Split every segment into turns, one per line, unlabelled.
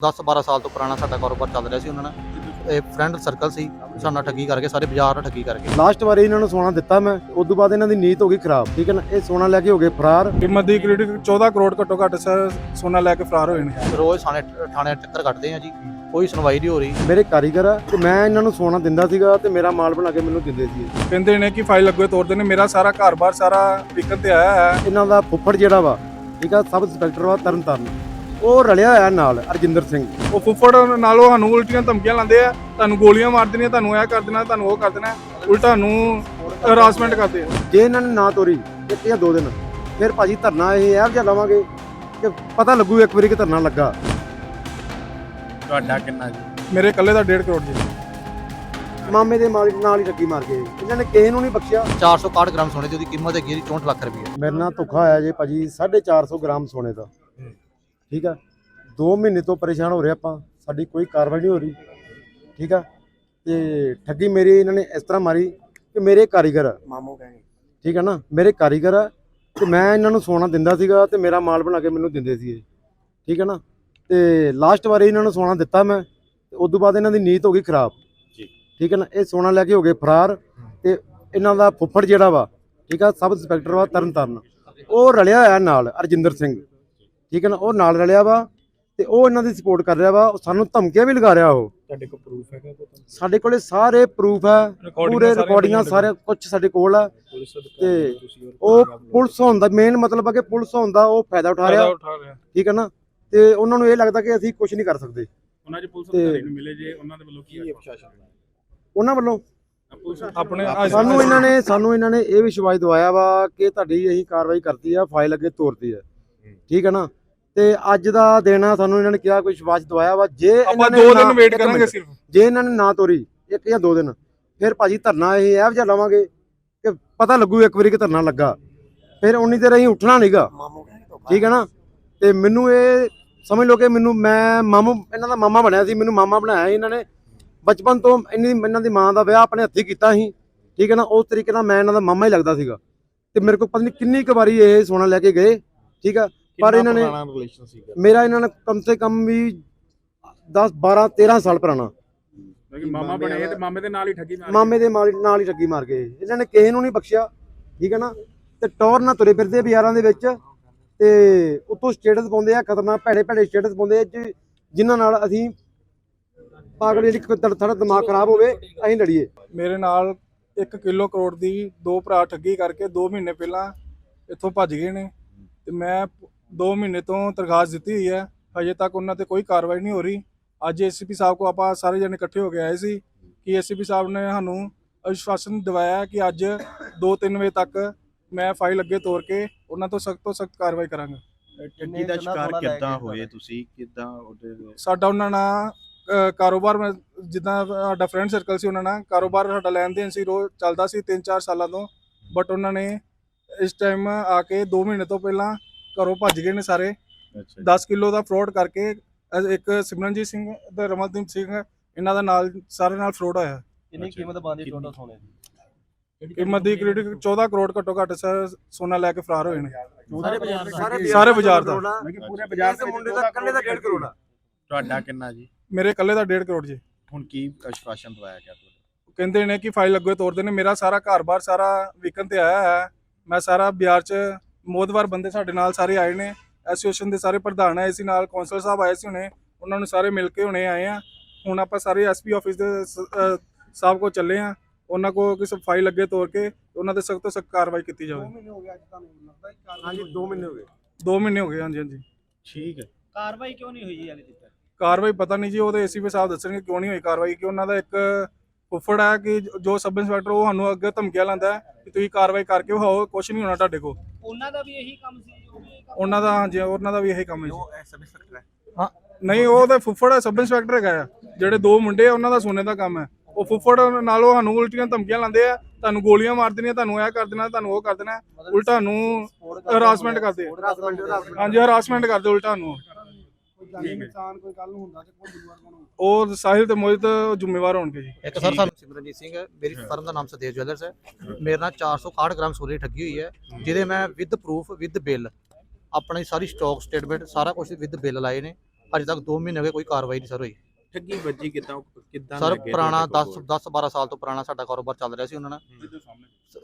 10 12 ਸਾਲ ਤੋਂ ਪੁਰਾਣਾ ਸਾਡਾ ਕਾਰੋਬਾਰ ਚੱਲ ਰਿਹਾ ਸੀ ਉਹਨਾਂ ਨਾਲ। ਇਹ ਫਰੈਂਡ ਸਰਕਲ ਸੀ ਸਾਡੇ ਨਾਲ ਠੱਗੀ ਕਰਕੇ ਸਾਰੇ ਬਾਜ਼ਾਰ ਨਾਲ ਠੱਗੀ ਕਰਕੇ।
ਲਾਸਟ ਵਾਰੀ ਇਹਨਾਂ ਨੂੰ ਸੋਨਾ ਦਿੱਤਾ ਮੈਂ ਉਸ ਤੋਂ ਬਾਅਦ ਇਹਨਾਂ ਦੀ ਨੀਤ ਹੋ ਗਈ ਖਰਾਬ ਠੀਕ ਹੈ ਨਾ? ਇਹ ਸੋਨਾ ਲੈ ਕੇ ਹੋ ਗਏ ਫਰਾਰ।
ਕੀਮਤ ਦੀ ਕ੍ਰੈਡਿਟ 14 ਕਰੋੜ ਘੱਟੋ ਘੱਟ ਸਰ ਸੋਨਾ ਲੈ ਕੇ ਫਰਾਰ ਹੋਏ ਨੇ।
ਰੋਜ਼ ਥਾਣੇ ਥਾਣੇ ਚੱਕਰ ਕੱਟਦੇ ਆ ਜੀ ਕੋਈ ਸੁਣਵਾਈ ਨਹੀਂ ਹੋ ਰਹੀ।
ਮੇਰੇ ਕਾਰੀਗਰ ਆ ਤੇ ਮੈਂ ਇਹਨਾਂ ਨੂੰ ਸੋਨਾ ਦਿੰਦਾ ਸੀਗਾ ਤੇ ਮੇਰਾ ਮਾਲ ਬਣਾ ਕੇ ਮੈਨੂੰ ਦਿੰਦੇ ਸੀ।
ਕਹਿੰਦੇ ਨੇ ਕਿ ਫਾਈਲ ਲੱਗੇ ਤੋੜਦੇ ਨੇ ਮੇਰਾ ਸਾਰਾ ਘਰ-ਬਾਰ ਸਾਰਾ ਵਿਕਣ ਤੇ ਆਇਆ ਹੈ।
ਇਹਨਾਂ ਦਾ ਫੁੱਫੜ ਜਿਹੜਾ ਵਾ ਠੀਕ ਆ ਸਬ ਇੰਸਪੈਕਟਰ ਵਾ ਤਰਨ ਤਾਰਨ ਉਹ ਰਲਿਆ ਹੋਇਆ ਨਾਲ ਅਰਜਿੰਦਰ ਸਿੰਘ।
ਉਹ ਫੁੱਫੜ ਨਾਲੋਂ ਸਾਨੂੰ ਉਲਟੀਆਂ ਧਮਕੀਆਂ ਲਾਉਂਦੇ ਆ ਤੁਹਾਨੂੰ ਗੋਲੀਆਂ ਮਾਰ ਦੇਣੀਆਂ ਤੁਹਾਨੂੰ ਇਹ ਕਰ ਦੇਣਾ ਤੁਹਾਨੂੰ ਉਹ ਕਰ ਦੇਣਾ ਉਲਟਾ ਨੂੰ ਹਰਾਸਮੈਂਟ ਕਰਦੇ ਆ।
ਜੇ ਇਹਨਾਂ ਨੇ ਨਾ ਤੋਰੀ ਇੱਕ ਜਾਂ ਦੋ ਦਿਨ ਫਿਰ ਭਾਜੀ ਧਰਨਾ ਇਹ ਇਹੋ ਜਿਹਾ ਲਵਾਂਗੇ ਕਿ ਪਤਾ ਲੱਗੂ ਇੱਕ ਵਾਰੀ ਕਿ ਧਰਨਾ ਲੱਗਾ।
ਤੁਹਾਡਾ ਕਿੰਨਾ ਜੀ?
ਮੇਰੇ ਇਕੱਲੇ ਦਾ 1.5 ਕਰੋੜ ਜੀ।
ਮਾਮੇ ਦੇ ਮਾਲ ਨਾਲ ਹੀ ਠੱਗੀ ਮਾਰ ਗਏ। ਇਹਨਾਂ ਨੇ ਕਿਸੇ ਨੂੰ ਨਹੀਂ ਬਖਸ਼ਿਆ।
461 ਗ੍ਰਾਮ ਸੋਨੇ ਦੀ ਉਹਦੀ ਕੀਮਤ ਹੈਗੀ ਹੈ ਜੀ 64 ਲੱਖ ਰੁਪਏ
ਮੇਰੇ ਨਾਲ ਧੋਖਾ ਹੋਇਆ ਜੇ ਭਾਜੀ 450 ਗ੍ਰਾਮ ਸੋਨੇ ਦਾ। ਠੀਕ ਆ? 2 ਮਹੀਨੇ ਤੋਂ ਪਰੇਸ਼ਾਨ ਹੋ ਰਹੇ ਆਪਾਂ ਸਾਡੀ ਕੋਈ ਕਾਰਵਾਈ ਨਹੀਂ ਹੋ ਰਹੀ ਠੀਕ ਆ? ਤੇ ਠੱਗੀ ਮੇਰੀ ਇਹਨਾਂ ਨੇ ਇਸ ਤਰ੍ਹਾਂ ਮਾਰੀ ਕਿ ਮੇਰੇ ਕਾਰੀਗਰ ਆ।
ਮਾਮੂ ਕਹਿੰਗੇ
ਠੀਕ ਆ ਨਾ? ਮੇਰੇ ਕਾਰੀਗਰ ਆ ਤੇ ਮੈਂ ਇਹਨਾਂ ਨੂੰ ਸੋਨਾ ਦਿੰਦਾ ਸੀਗਾ ਤੇ ਮੇਰਾ ਮਾਲ ਬਣਾ ਕੇ ਮੈਨੂੰ ਦਿੰਦੇ ਸੀ ਇਹ ਠੀਕ ਆ ਨਾ? ਤੇ ਲਾਸਟ ਵਾਰੀ ਇਹਨਾਂ ਨੂੰ ਸੋਨਾ ਦਿੱਤਾ ਮੈਂ ਤੇ ਉਸ ਤੋਂ ਬਾਅਦ ਇਹਨਾਂ ਦੀ ਨੀਤ ਹੋ ਗਈ ਖਰਾਬ।
ਜੀ।
ਠੀਕ ਹੈ ਨਾ? ਇਹ ਸੋਨਾ ਲੈ ਕੇ ਹੋ ਗਏ ਫਰਾਰ ਤੇ ਇਹਨਾਂ ਦਾ ਫੁੱਫੜ ਜਿਹੜਾ ਵਾ ਠੀਕ ਆ? ਸਬ ਇੰਸਪੈਕਟਰ ਵਾ ਤਰਨ ਤਾਰਨ ਉਹ ਰਲਿਆ ਹੋਇਆ ਨਾਲ ਅਰਜਿੰਦਰ ਸਿੰਘ। ਠੀਕ ਹੈ ਨਾ ਉਹ ਨਾਲ ਰਲਿਆ ਵਾ ਤੇ ਉਹ ਇਹਨਾਂ ਦੀ ਸਪੋਰਟ ਕਰ ਰਿਹਾ ਵਾ ਉਹ ਸਾਨੂੰ ਧਮਕੀਆਂ ਵੀ ਲਗਾ ਰਿਹਾ ਉਹ।
ਤੁਹਾਡੇ ਕੋਲ ਪ੍ਰੂਫ ਹੈਗਾ
ਸਾਡੇ ਕੋਲੇ ਸਾਰੇ ਪ੍ਰੂਫ ਹੈ ਪੂਰੇ ਰਿਕਾਰਡਿੰਗਾਂ ਸਾਰੇ ਕੁਝ ਸਾਡੇ ਕੋਲ ਆ। ਤੇ ਉਹ ਪੁਲਿਸ ਹੋਣ ਦਾ ਮੇਨ ਮਤਲਬ ਹੈ ਕਿ ਪੁਲਿਸ ਹੋਣ ਦਾ ਉਹ ਫਾਇਦਾ ਉਠਾ ਰਿਹਾ। ਠੀਕ ਹੈ ਨਾ ਤੇ ਉਹਨਾਂ ਨੂੰ ਇਹ ਲੱਗਦਾ ਕਿ ਅਸੀਂ ਕੁਝ ਨਹੀਂ ਕਰ ਸਕਦੇ।
ਉਹਨਾਂ 'ਚ ਪੁਲਿਸ ਅਧਿਕਾਰੀ ਨੂੰ ਮਿਲੇ ਜੇ ਉਹਨਾਂ ਦੇ ਵੱਲੋਂ ਕੀ
ਪ੍ਰਸ਼ਾਸਨ
ਉਹਨਾਂ ਵੱਲੋਂ
ਆਪਣੇ
ਸਾਨੂੰ ਇਹਨਾਂ ਨੇ ਸਾਨੂੰ ਇਹਨਾਂ ਨੇ ਇਹ ਵਿਸ਼ਵਾਸ ਦਵਾਇਆ ਵਾ ਕਿ ਤੁਹਾਡੀ ਅਸੀਂ ਕਾਰਵਾਈ ਕਰਤੀ ਆ ਫਾਈਲ ਅੱਗੇ ਤੋਰਤੀ ਆ। ਠੀਕ ਹੈ ਨਾ ਤੇ ਅੱਜ ਦਾ ਆ ਸਾਨੂੰ ਇਹਨਾਂ ਨੇ ਕਿਹਾ ਕੋਈ ਵਿਸ਼ਵਾਸ ਦਵਾਇਆ ਵਾ। ਜੇ
ਆਪਾਂ
ਇਹਨਾਂ ਨੇ
2
ਨਾ-
ਦਿਨ ਵੇਟ ਕਰਾਂਗੇ। ਸਿਰਫ।
ਜੇ ਇਹਨਾਂ ਨੇ ਨਾ ਤੋਰੀ ਇੱਕ ਜਾਂ ਦੋ ਦਿਨ। ਫਿਰ ਭਾਜੀ ਧਰਨਾ ਇਹ ਇਹੋ ਜਿਹਾ ਲਵਾਂਗੇ ਕਿ ਪਤਾ ਲੱਗੂ ਇੱਕ ਵਾਰੀ ਕਿ ਧਰਨਾ ਲੱਗਾ। ਫਿਰ ਉਨੀ ਦੇਰ ਅਸੀਂ ਉੱਠਣਾ ਨਹੀਂਗਾ ਠੀਕ ਹੈ ਨਾ? ਤੇ ਮੈਨੂੰ ਇਹ ਸਮਝ ਲਓ ਕਿ ਮੈਨੂੰ ਮੈਂ ਮਾਮੂ ਇਹਨਾਂ ਦਾ ਮਾਮਾ ਬਣਿਆ ਸੀ ਮੈਨੂੰ ਮਾਮਾ ਬਣਾਇਆ ਇਹਨਾਂ ਨੇ। ਬਚਪਨ ਤੋਂ ਇੰਨੀ ਇਹਨਾਂ ਦੀ ਮਾਂ ਦਾ ਵਿਆਹ ਆਪਣੇ ਹੱਥੀਂ ਕੀਤਾ ਸੀ। ਠੀਕ ਹੈ ਨਾ? ਉਸ ਤਰੀਕੇ ਨਾਲ ਮੈਂ ਇਹਨਾਂ ਦਾ ਮਾਮਾ ਹੀ ਲੱਗਦਾ ਸੀਗਾ। ਤੇ ਮੇਰੇ ਕੋਲ ਪਤਾ ਨਹੀਂ ਕਿੰਨੀ ਕੁ ਵਾਰੀ ਇਹ ਸੋਨਾ ਲੈ ਕੇ ਗਏ। ਠੀਕ ਆ? ਪਰ ਇਹਨਾਂ ਨੇ
ਪੁਰਾਣਾ ਰਿਲੇਸ਼ਨ ਸੀਗਾ?
ਮੇਰਾ ਇਹਨਾਂ ਨੇ ਕਮ ਸੇ ਕਮ ਵੀ 10 12 13 ਸਾਲ ਪੁਰਾਣਾ।
ਕਿਉਂਕਿ ਮਾਮਾ ਬਣੇ ਤੇ ਮਾਮੇ ਦੇ ਨਾਲ ਹੀ ਠੱਗੀ ਮਾਰੀ
ਮਾਮੇ ਦੇ ਮਾਲ- ਨਾਲ ਹੀ ਠੱਗੀ ਮਾਰ ਗਏ। ਇਹਨਾਂ ਨੇ ਕਿਸੇ ਨੂੰ ਨਹੀਂ ਬਖਸ਼ਿਆ ਠੀਕ ਹੈ ਨਾ? ਤੇ ਟੌਰ ਨਾਲ ਤੁਰੇ ਫਿਰਦੇ ਆ ਬਾਜ਼ਾਰਾਂ ਦੇ ਵਿੱਚ ਤੇ ਉੱਤੋਂ ਸਟੇਟਸ ਪਾਉਂਦੇ ਆ ਖਤਰਨਾਕ ਭੈੜੇ ਭੈੜੇ ਸਟੇਟਸ ਪਾਉਂਦੇ ਆ ਜਿ- ਜਿਨ੍ਹਾਂ ਨਾਲ ਅਸੀਂ ਪਾਗਲ ਜਿਹੜੀ ਕੋਈ ਤੜ- ਸਾਡਾ ਦਿਮਾਗ ਖਰਾਬ ਹੋਵੇ ਅਸੀਂ ਲੜੀਏ।
ਮੇਰੇ ਨਾਲ 1 ਕਿਲੋ ਕਰੋੜ ਦੀ ਦੋ ਭਰਾ ਠੱਗੀ ਕਰਕੇ 2 ਮਹੀਨੇ ਪਹਿਲਾਂ ਇੱਥੋਂ ਭੱਜ ਗਏ ਨੇ। ਤੇ ਮੈਂ 2 ਮਹੀਨੇ ਤੋਂ ਦਰਖਾਸਤ ਦਿੱਤੀ ਹੋਈ ਹੈ। ਹਜੇ ਤੱਕ ਉਹਨਾਂ ਤੇ ਕੋਈ ਕਾਰਵਾਈ ਨਹੀਂ ਹੋ ਰਹੀ। ਅੱਜ ਏਸੀਪੀ ਸਾਹਿਬ ਕੋ ਆਪਾਂ ਸਾਰੇ ਜਣੇ ਇਕੱਠੇ ਹੋ ਕੇ ਆਏ ਸੀ ਕਿ ਏਸੀਪੀ ਸਾਹਿਬ ਨੇ ਸਾਨੂੰ ਅਸ਼ਵਾਸਨ ਦਿਵਾਇਆ ਕਿ ਅੱਜ 2-3 ਵਜੇ ਤੱਕ ਮੈਂ ਫਾਈਲ ਅੱਗੇ ਤੋਰ ਕੇ ਉਹਨਾਂ ਤੋਂ ਸਖਤ ਤੋਂ ਸਖਤ ਕਾਰਵਾਈ ਕਰਾਂਗਾ।
ਠੱਗੀ ਦਾ ਸ਼ਿਕਾਰ ਕਿੱਦਾਂ ਹੋਏ ਤੁਸੀਂ? ਕਿੱਦਾਂ ਉਹਦੇ
ਸਾਡਾ ਉਹਨਾਂ ਨਾਲ ਕਾਰੋਬਾਰ ਮੈਂ ਜਿੱਦਾਂ ਸਾਡਾ ਫਰੈਂਡ ਸਰਕਲ ਸੀ ਉਹਨਾਂ ਨਾਲ ਕਾਰੋਬਾਰ ਸਾਡਾ ਲੈਣ ਦੇਣ ਸੀ ਰੋਜ਼ ਚੱਲਦਾ ਸੀ 3-4 ਸਾਲਾਂ ਤੋਂ। ਬਟ ਉਹਨਾਂ ਨੇ ਇਸ ਟਾਈਮ ਆ ਕੇ 2 ਮਹੀਨੇ ਤੋਂ ਪਹਿਲਾਂ ਘਰੋਂ ਭੱਜ ਗਏ ਨੇ ਸਾਰੇ।
ਅੱਛਾ
10 ਕਿਲੋ ਦਾ ਫਰਾਡ ਕਰਕੇ ਇੱਕ ਸਿਮਰਨਜੀਤ ਸਿੰਘ ਤੇ ਰਮਨਦੀਪ ਸਿੰਘ ਇਹਨਾਂ ਦਾ ਨਾਲ ਸਾਰੇ ਨਾਲ ਫਰਾਡ ਹੋਇਆ।
ਕਿੰਨੀ ਕੀਮਤ ਬਣਦੀ ਟੋਟਲ ਸੋਨੇ ਦੀ?
ਕੀਮਤ ਦੀ ਕ੍ਰੈਡਿਟ 14 ਕਰੋੜ ਘੱਟੋ ਘੱਟ ਸਰ ਸੋਨਾ ਲੈ ਕੇ ਫਰਾਰ ਹੋਏ ਨੇ।
ਸਾਰੇ ਬਾਜ਼ਾਰ ਦਾ।
ਸਾਰੇ ਬਾਜ਼ਾਰ ਦਾ।
ਪੂਰੇ ਬਾਜ਼ਾਰ
ਇਸ ਮੁੰਡੇ ਦਾ ਇਕੱਲੇ ਦਾ 1.5 ਕਰੋੜ। ਆ
ਤੁਹਾਡਾ ਕਿੰਨਾ ਜੀ?
ਮੇਰੇ ਇਕੱਲੇ ਦਾ 1.5 ਕਰੋੜ ਜੀ।
ਹੁਣ ਕੀ ਆਸ਼ਵਾਸਨ ਦਵਾਇਆ ਗਿਆ ਤੁਹਾਨੂੰ
ਕਹਿੰਦੇ ਨੇ ਕਿ ਫਾਈਲ ਅੱਗੇ ਤੋਰਦੇ ਨੇ। ਮੇਰਾ ਸਾਰਾ ਘਰ-ਬਾਰ ਸਾਰਾ ਵਿਕਣ ਤੇ ਆਇਆ ਹੈ। ਮੈਂ ਸਾਰਾ ਬਿਹਾਰ ਚ ਮੋਦਵਾਰ ਬੰਦੇ ਸਾਡੇ ਨਾਲ ਸਾਰੇ ਆਏ ਨੇ ਐਸੋਸੀਏਸ਼ਨ ਦੇ ਸਾਰੇ ਪ੍ਰਧਾਨ ਆਏ ਸੀ ਨਾਲ ਕੌਂਸਲ ਸਾਹਿਬ ਆਏ ਸੀ ਹੁਣੇ ਉਹਨਾਂ ਨੂੰ ਸਾਰੇ ਮਿਲ ਕੇ ਹੁਣੇ ਆਏ ਆ। ਹੁਣ ਆਪਾਂ ਸਾਰੇ ਐਸਪੀ ਆਫਿਸ ਦੇ ਸਾਹਿਬ ਕੋ ਚੱਲੇ ਆ। ਉਹਨਾਂ ਕੋ ਕਿਸ ਫਾਈਲ ਅੱਗੇ ਤੋਰ ਕੇ ਉਹਨਾਂ ਤੇ ਸਖਤ ਤੋਂ ਸਖਤ ਕਾਰਵਾਈ ਕੀਤੀ ਜਾਵੇ।
ਮਹੀਨੇ ਹੋ ਗਏ ਅੱਜ ਤੁਹਾਨੂੰ ਲੱਗਦਾ ਹਾਂਜੀ 2 ਮਹੀਨੇ ਹੋ। ਗਏ।
2 ਮਹੀਨੇ ਹੋ ਗਏ ਹਾਂਜੀ ਹਾਂਜੀ।
ਠੀਕ ਹੈ।
ਕਾਰਵਾਈ ਕਿਉਂ ਨਹੀਂ ਹੋਈ ਹਾਲੇ ਤੱਕ
ਕਾਰਵਾਈ ਪਤਾ ਨਹੀਂ ਜੀ ਉਹਦੇ ਏਸੀਪੀ ਸਾਹਿਬ ਦੱਸਣਗੇ ਕਿਉਂ ਨਹੀਂ ਹੋਈ ਕਾਰਵਾਈ ਕਿ ਉਹਨਾਂ ਦਾ ਇੱਕ ਫੁੱਫੜ ਹੈ ਕਿ ਜੋ ਸਬ ਇੰਸਪੈਕਟਰ ਉਹ ਸਾਨੂੰ ਅੱਗੇ ਧਮਕੀਆਂ ਲਾਉਂਦਾ ਹੈ ਕਿ ਤੁਸੀਂ ਕਾਰਵਾਈ ਕਰਕੇ ਵਿਖਾਓ ਕੁਝ ਨਹੀਂ ਹੋਣਾ ਤੁਹਾਡੇ ਕੋਲ।
ਉਹਨਾਂ ਦਾ ਵੀ ਇਹੀ ਕੰਮ ਸੀ ਉਹ ਵੀ ਇਹ ਕੰਮ
ਉਹਨਾਂ ਦਾ ਹਾਂਜੀ ਉਹਨਾਂ ਦਾ ਵੀ ਇਹੀ ਕੰਮ ਹੈ ਜੀ ਹਾਂ। ਨਹੀਂ ਉਹ ਤਾਂ ਫੁੱਫੜ ਹੈ ਸਬ ਇੰਸਪੈਕਟਰ ਹੈਗਾ ਆ। ਜਿਹੜੇ ਦੋ ਮੁੰਡੇ ਆ ਉਹਨਾਂ ਦਾ ਸੋਨੇ ਦਾ ਕੰਮ ਹੈ। ਉਹ ਫੁੱਫੜ ਨਾਲੋਂ ਸਾਨੂੰ ਉਲਟੀਆਂ ਧਮਕੀਆਂ ਲਾਉਂਦੇ ਆ ਤੁਹਾਨੂੰ ਗੋਲੀਆਂ ਮਾਰ ਦੇਣੀਆਂ ਤੁਹਾਨੂੰ ਇਹ ਕਰ ਦੇਣਾ ਤੁਹਾਨੂੰ ਉਹ ਕਰ ਦੇਣਾ ਉਲਟਾ ਨੂੰ ਹਰਾਸਮੈਂਟ ਕਰਦੇ ਆ। ਹਾਂਜੀ ਹਰਾਸਮੈਂਟ ਕਰਦੇ ਉਲਟਾ ਨੂੰ
ਨੁਕਸਾਨ ਕੋਈ ਕੱਲ ਨੂੰ ਹੁੰਦਾ ਤੇ ਕੋਈ ਜ਼ਿੰਮੇਵਾਰ ਕੌਣ
ਉਹ ਸਾਹਿਲ ਤੇ ਮੋਹਿਤ ਜ਼ਿੰਮੇਵਾਰ ਹੋਣਗੇ ਜੀ।
ਇੱਕ ਸਰ ਸਾਨੂੰ ਸਿਮਰਨਜੀਤ ਸਿੰਘ ਹੈ। ਮੇਰੀ ਫਰਮ ਦਾ ਨਾਮ ਸਦੇਵ ਜਵੈਲਰਸ ਹੈ। ਮੇਰੇ ਨਾਲ 461 ਗ੍ਰਾਮ ਸੋਨੇ ਦੀ ਠੱਗੀ ਹੋਈ ਹੈ ਜਿਹਦੇ ਮੈਂ ਵਿਦ ਪ੍ਰੂਫ ਵਿਦ ਬਿੱਲ ਆਪਣੀ ਸਾਰੀ ਸਟਾਕ ਸਟੇਟਮੈਂਟ ਸਾਰਾ ਕੁਝ ਵਿਦ ਬਿੱਲ ਲਾਏ ਨੇ। ਅਜੇ ਤੱਕ 2 ਮਹੀਨੇ ਹੋ ਗਏ ਕੋਈ ਕਾਰਵਾਈ ਨਹੀਂ ਸਰ ਹੋਈ।
ਠੱਗੀ ਵੱਜੀ ਕਿਦਾਂ ਕਿਦਾਂ
ਸਰ ਪੁਰਾਣਾ 10 10 12 ਸਾਲ ਤੋਂ ਪੁਰਾਣਾ ਸਾਡਾ ਕਾਰੋਬਾਰ ਚੱਲ ਰਿਹਾ ਸੀ ਉਹਨਾਂ ਨਾਲ।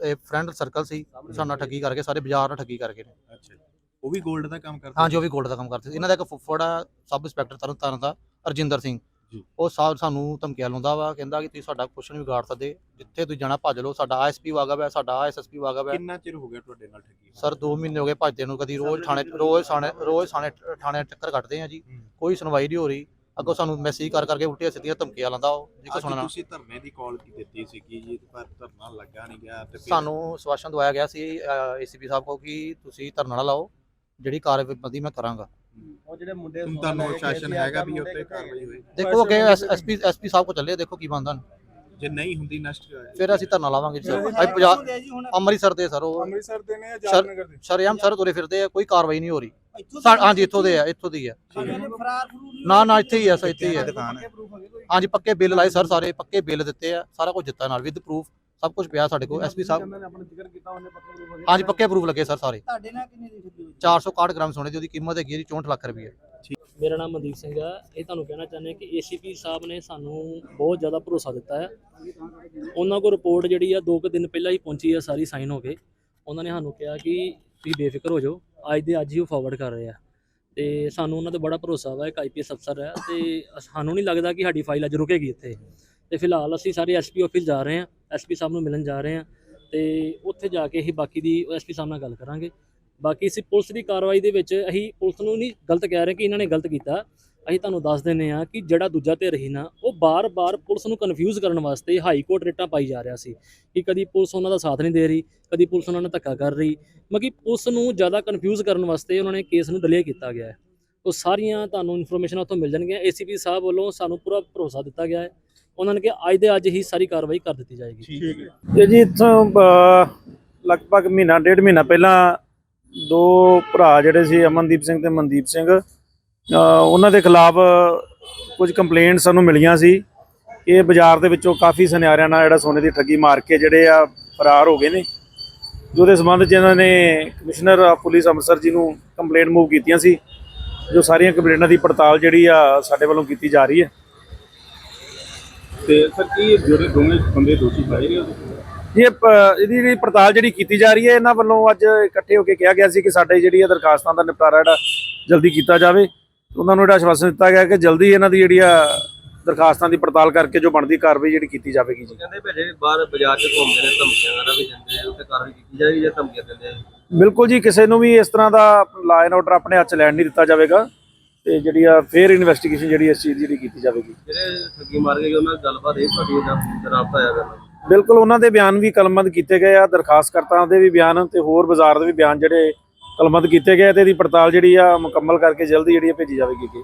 ਇਹ ਫਰੈਂਡ ਸਰਕਲ ਸੀ ਸਾਡੇ ਨਾਲ ਠੱਗੀ ਕਰਕੇ ਸਾਰੇ ਬਾਜ਼ਾਰ ਨਾਲ ਠੱਗੀ ਕਰਕੇ ਨੇ।
ਅੱਛਾ ਜੀ। ਉਹ ਵੀ 골ਡ ਦਾ ਕੰਮ ਕਰਦੇ
ਹਾਂਜੀ ਉਹ ਵੀ ਗੋਲਡ ਦਾ ਕੰਮ ਕਰਦੇ ਸੀ। ਇਹਨਾਂ ਦਾ ਇੱਕ ਫੁੱਫੜ ਆ ਸਬ ਇੰਸਪੈਕਟਰ ਤਰਨ ਤਾਰਨ ਦਾ ਅਰਜਿੰਦਰ ਸਿੰਘ।
ਜੀ।
ਉਹ ਸਾਹਿਬ ਸਾਨੂੰ ਧਮਕੀਆਂ ਲਾਉਂਦਾ ਵਾ ਕਹਿੰਦਾ ਕਿ ਤੁਸੀਂ ਸਾਡਾ ਕੁਛ ਨਹੀਂ ਵਿਗਾੜ ਸਕਦੇ। ਜਿੱਥੇ ਤੁਸੀਂ ਜਾਣਾ ਭੱਜ ਲਓ। ਸਾਡਾ ਆਈਐਸਪੀ ਵਾਗਾ ਵਾ ਸਾਡਾ ਐਸਐਸਪੀ ਵਾਗਾ ਵਾ
ਕਿੰਨਾ ਚਿਰ ਹੋ ਗਿਆ ਤੁਹਾਡੇ ਨਾਲ ਠੱਗੀ
ਸਰ 2 ਮਹੀਨੇ ਹੋ ਗਏ ਭੱਜਦੇ ਨੂੰ ਕਦੀ ਰੋਜ਼ ਥਾਣੇ ਰੋਜ਼ ਥਾਣੇ ਰੋਜ਼ ਥਾਣੇ ਥਾਣੇ ਟੱਕਰ ਕੱਟਦੇ ਆ ਜੀ।
ਹੂੰ।
ਕੋਈ ਸੁਣਵਾਈ ਨਹੀਂ ਹੋ ਰਹੀ। ਅੱਗੋਂ ਸਾਨੂੰ ਮੈਸੇਜ ਕਰ ਕਰਕੇ ਉਲਟੀਆਂ ਸਿੱਧੀਆਂ ਧਮਕੀਆਂ ਲਾਉਂਦਾ ਉਹ। ਜੀ ਕੋ
ਅੱਜ
ਸੁਣਨਾ।
ਤੁਸੀਂ ਧਰਨੇ ਦੀ ਕਾਲ ਕੀ ਦਿੱਤੀ ਸੀ ਕਿ ਜੀ ਪਰ ਧਰਨਾ ਲੱਗਾ ਨਹੀਂ ਗਿਆ ਤੇ ਫਿਰ-
ਸਾਨੂੰ ਸਵਾਸ਼ਨ ਦਵਾਇਆ ਗਿਆ ਸੀ ਏਸੀਪੀ ਸਾਹਿਬ ਕੋ ਕਿ ਤੁਸੀਂ ਧਰਨਾ ਨਾ ਲਾਓ। ਜਿਹੜੀ ਕਾਰਵਾਈ ਮੈਂ ਕਰਾਂਗਾ।
ਉਹ ਜਿਹੜੇ ਮੁੰਡੇ
ਹੁਣ ਤੁਹਾਨੂੰ ਸ਼ਾਸਨ ਹੈਗਾ ਵੀ ਉੱਤੇ ਕਾਰਵਾਈ ਹੋਈ
ਦੇਖੋ ਅੱਗੇ ਐਸਪੀ ਐਸਪੀ ਸਾਹਿਬ ਕੋ ਚੱਲੇ ਦੇਖੋ ਕੀ ਬੰਦਾ
ਜੇ ਨਹੀਂ ਹੁੰਦੀ ਨਸ਼ਟ
ਫਿਰ ਅਸੀਂ ਧਰਨਾ ਲਾਵਾਂਗੇ ਜੀ ਸਰ। ਅੱਜ ਪੰਜਾਬ ਅੰਮ੍ਰਿਤਸਰ ਦੇ ਸਰ ਉਹ
ਅੰਮ੍ਰਿਤਸਰ ਦੇ ਨੇ ਜਾਮਨਗਰ ਦੇ?
ਸ਼ਰੇਆਮ ਸਰ ਤੁਰੇ ਫਿਰਦੇ ਆ ਕੋਈ ਕਾਰਵਾਈ ਨਹੀਂ ਹੋ ਰਹੀ। ਹਾਂਜੀ ਇੱਥੋਂ ਦੇ ਆ ਇੱਥੋਂ ਦੀ ਆ। ਨਾ ਨਾ ਇੱਥੇ ਹੀ ਆ ਸਰ ਇੱਥੇ ਹੀ ਆ। ਹਾਂਜੀ ਪੱਕੇ ਬਿੱਲ ਲਾਏ ਸਰ ਸਾਰੇ ਪੱਕੇ ਬਿੱਲ ਦਿੱਤੇ ਆ ਸਾਰਾ ਕੁਝ ਦਿੱਤਾ ਨਾਲ ਵਿਦ ਪ੍ਰੂਫ ਸਭ ਕੁਝ ਪਿਆ ਸਾਡੇ ਕੋਲ ਐਸਪੀ ਸਾਹਿਬ। ਹਾਂਜੀ ਪੱਕੇ ਪ੍ਰੂਫ ਲੱਗੇ ਸਰ ਸਾਰੇ।
ਤੁਹਾਡੇ ਨਾਲ ਕਿੰਨੇ ਦੀ ਠੱਗੀ ਹੋਈ?
461 ਗ੍ਰਾਮ ਸੋਨੇ ਦੀ ਉਹਦੀ ਕੀਮਤ ਹੈਗੀ ਹੈ ਜੀ 64 ਲੱਖ ਰੁਪਏ
ਮੇਰਾ ਨਾਮ ਮਨਦੀਪ ਸਿੰਘ ਹੈ। ਇਹ ਤੁਹਾਨੂੰ ਕਹਿਣਾ ਚਾਹੁੰਦੇ ਕਿ ਏਸੀਪੀ ਸਾਹਿਬ ਨੇ ਸਾਨੂੰ ਬਹੁਤ ਜ਼ਿਆਦਾ ਭਰੋਸਾ ਦਿੱਤਾ ਹੈ। ਉਹਨਾਂ ਕੋਲ ਰਿਪੋਰਟ ਜਿਹੜੀ ਆ ਦੋ ਕੁ ਦਿਨ ਪਹਿਲਾਂ ਹੀ ਪਹੁੰਚੀ ਹੈ ਸਾਰੀ ਸਾਈਨ ਹੋ ਕੇ। ਉਹਨਾਂ ਨੇ ਸਾਨੂੰ ਕਿਹਾ ਕਿ ਤੁਸੀਂ ਬੇਫਿਕਰ ਹੋ ਜਾਓ। ਅੱਜ ਦੇ ਅੱਜ ਹੀ ਉਹ ਫਾਰਵਰਡ ਕਰ ਰਹੇ ਆ। ਤੇ ਸਾਨੂੰ ਉਹਨਾਂ ਤੇ ਬੜਾ ਭਰੋਸਾ ਵਾ ਇੱਕ ਆਈਪੀਐਸ ਅਫਸਰ ਹੈ। ਤੇ ਸਾਨੂੰ ਨਹੀਂ ਲੱਗਦਾ ਕਿ ਸਾਡੀ ਫਾਈਲ ਅੱਜ ਰੁਕੇਗੀ ਇੱਥੇ। ਤੇ ਫਿਲਹਾਲ ਅਸੀਂ ਸਾਰੇ ਐਸਪੀ ਆਫਿਸ ਜਾ ਰਹੇ ਹਾਂ, ਐਸਪੀ ਸਾਹਿਬ ਨੂੰ ਮਿਲਣ ਜਾ ਰਹੇ ਹਾਂ ਤੇ ਉੱਥੇ ਜਾ ਕੇ ਅਸੀਂ ਬਾਕੀ ਦੀ ਐਸਪੀ ਸਾਹਿਬ ਨਾਲ ਗੱਲ ਕਰਾਂਗੇ। ਬਾਕੀ ਅਸੀਂ ਪੁਲਿਸ ਦੀ ਕਾਰਵਾਈ ਦੇ ਵਿੱਚ ਅਸੀਂ ਪੁਲਿਸ ਨੂੰ ਨਹੀਂ ਗਲਤ ਕਹਿ ਰਹੇ ਕਿ ਇਹਨਾਂ ਨੇ ਗਲਤ ਕੀਤਾ। ਅਸੀਂ ਤੁਹਾਨੂੰ ਦੱਸ ਦਿੰਨੇ ਆ ਕਿ ਜਿਹੜਾ ਦੂਜਾ 'ਤੇ ਰਹੀ ਨਾ, ਉਹ ਬਾਰ-ਬਾਰ ਪੁਲਿਸ ਨੂੰ ਕਨਫਿਊਜ਼ ਕਰਨ ਵਾਸਤੇ ਹਾਈ ਕੋਰਟ ਰੇਟਾਂ ਪਾਈ ਜਾ ਰਿਹਾ ਸੀ ਕਿ ਕਦੀ ਪੁਲਿਸ ਉਹਨਾਂ ਦਾ ਸਾਥ ਨਹੀਂ ਦੇ ਰਹੀ, ਕਦੀ ਪੁਲਿਸ ਉਹਨਾਂ ਨਾਲ ਧੱਕਾ ਕਰ ਰਹੀ। ਮਤਲਬ ਕਿ ਪੁਲਿਸ ਨੂੰ ਜ਼ਿਆਦਾ ਕਨਫਿਊਜ਼ ਕਰਨ ਵਾਸਤੇ ਉਹਨਾਂ ਨੇ ਕੇਸ ਨੂੰ ਡਿਲੇ ਕੀਤਾ ਗਿਆ ਹੈ। ਉਹ ਸਾਰੀਆਂ ਤੁਹਾਨੂੰ ਇਨਫੋਰਮੇਸ਼ਨ ਉੱਥੋਂ ਮਿਲ ਜਾਣਗੀਆਂ। ਏਸੀਪੀ ਸਾਹਿਬ ਵੱਲੋਂ ਸਾਨੂੰ ਪੂਰਾ ਭਰੋਸਾ ਦਿੱਤਾ ਗਿਆ ਹੈ। ਉਹਨਾਂ ਨੇ ਕਿਹਾ ਅੱਜ ਦੇ ਅੱਜ ਹੀ ਸਾਰੀ ਕਾਰਵਾਈ ਕਰ ਦਿੱਤੀ ਜਾਏਗੀ।
ਠੀਕ ਹੈ
ਇਹ ਜੀ ਇੱਥੋਂ ਲਗਭਗ ਮਹੀਨਾ ਡੇਢ ਮਹੀਨਾ ਪਹਿਲਾਂ ਦੋ ਭਰਾ ਜਿਹੜੇ ਸੀ ਅਮਨਦੀਪ ਸਿੰਘ ਤੇ ਮਨਦੀਪ ਸਿੰਘ ਉਹਨਾਂ ਦੇ ਖਿਲਾਫ ਕੁਝ ਕੰਪਲੇਂਟ ਸਾਨੂੰ ਮਿਲੀਆਂ ਸੀ। ਇਹ ਬਾਜ਼ਾਰ ਦੇ ਵਿੱਚੋਂ ਕਾਫੀ ਸੁਨਿਆਰਿਆਂ ਨਾਲ ਜਿਹੜਾ ਸੋਨੇ ਦੀ ਠੱਗੀ ਮਾਰ ਕੇ ਜਿਹੜੇ ਆ ਫਰਾਰ ਹੋ ਗਏ ਨੇ। ਜਿਹਦੇ ਸੰਬੰਧ 'ਚ ਇਹਨਾਂ ਨੇ ਕਮਿਸ਼ਨਰ ਆਫ ਪੁਲਿਸ ਅੰਮ੍ਰਿਤਸਰ ਜੀ ਨੂੰ ਕੰਪਲੇਂਟ ਮੂਵ ਕੀਤੀਆਂ ਸੀ ਜੋ ਸਾਰੀਆਂ ਕੰਪਲੇਂਟਾਂ ਦੀ ਪੜਤਾਲ ਜਿਹੜੀ ਆ ਸਾਡੇ ਵੱਲੋਂ ਕੀਤੀ ਜਾ ਰਹੀ ਹੈ।
ਤੇ ਸਰ ਕੀ ਜਿਹੜੇ ਦੋਵੇਂ ਬੰਦੇ ਦੋਸ਼ੀ ਪਾਏ ਗਏ
ਇਹ ਪ- ਇਹਦੀ ਜਿਹੜੀ ਪੜਤਾਲ ਜਿਹੜੀ ਕੀਤੀ ਜਾ ਰਹੀ ਹੈ ਇਹਨਾਂ ਵੱਲੋਂ ਅੱਜ ਇਕੱਠੇ ਹੋ ਕੇ ਕਿਹਾ ਗਿਆ ਸੀ ਕਿ ਸਾਡੇ ਜਿਹੜੀ ਇਹ ਦਰਖਾਸਤਾਂ ਦਾ ਨਿਪਟਾਰਾ ਜਿਹੜਾ ਜਲਦੀ ਕੀਤਾ ਜਾਵੇ। ਉਹਨਾਂ ਨੂੰ ਜਿਹੜਾ ਆਸ਼ਵਾਸਨ ਦਿੱਤਾ ਗਿਆ ਕਿ ਜਲਦੀ ਇਹਨਾਂ ਦੀ ਜਿਹੜੀ ਆ ਦਰਖਾਸਤਾਂ ਦੀ ਪੜਤਾਲ ਕਰਕੇ ਜੋ ਬਣਦੀ ਕਾਰਵਾਈ ਜਿਹੜੀ ਕੀਤੀ ਜਾਵੇਗੀ ਜੀ।
ਕਹਿੰਦੇ ਭੇਜੇ ਬਾਹਰ ਬਾਜ਼ਾਰ 'ਚ ਘੁੰਮਦੇ ਨੇ ਧਮਕੀਆਂ ਵਗੈਰਾ ਵੀ ਦਿੰਦੇ ਆ ਉੱਤੇ ਕਾਰਵਾਈ ਕੀਤੀ ਜਾਏਗੀ ਜਾਂ ਧਮਕੀਆਂ ਦਿੰਦੇ ਆ?
ਬਿਲਕੁਲ ਜੀ ਕਿਸੇ ਨੂੰ ਵੀ ਇਸ ਤਰ੍ਹਾਂ ਦਾ ਲਾ ਐਂਡ ਆਰਡਰ ਆਪਣੇ ਹੱਥ 'ਚ ਲੈਣ ਨਹੀਂ ਦਿੱਤਾ ਜਾਵੇਗਾ। ਤੇ ਜਿਹੜੀ ਆ ਫੇਅਰ ਇਨਵੈਸਟੀਗੇਸ਼ਨ ਜਿਹੜੀ ਇਸ ਚੀਜ਼ ਦੀ ਜਿਹੜੀ ਕੀਤੀ ਜਾਵੇਗੀ।
ਜਿਹੜੇ ਠੱਗੀ ਮਾਰ ਕੇ ਗਏ ਉਹਨਾਂ ਨਾਲ ਗੱਲਬਾਤ ਇਹ ਤੁਹਾਡੀ ਦਾ ਰਾਬਤਾ ਆਇਆ ਕਰਨਾ।
ਬਿਲਕੁਲ ਉਹਨਾਂ ਦੇ ਬਿਆਨ ਵੀ ਕਲਮਬੰਦ ਕੀਤੇ ਗਏ ਆ ਦਰਖਾਸਤਕਰਤਾਵਾਂ ਦੇ ਵੀ ਬਿਆਨ ਤੇ ਹੋਰ ਬਾਜ਼ਾਰ ਦੇ ਵੀ ਬਿਆਨ ਜਿਹੜੇ ਕਲਮਬੰਦ ਕੀਤੇ ਗਏ ਤੇ ਇਹਦੀ ਪੜਤਾਲ ਜਿਹੜੀ ਆ ਮੁਕੰਮਲ ਕਰਕੇ ਜਲਦੀ ਜਿਹੜੀ ਆ ਭੇਜੀ ਜਾਵੇਗੀ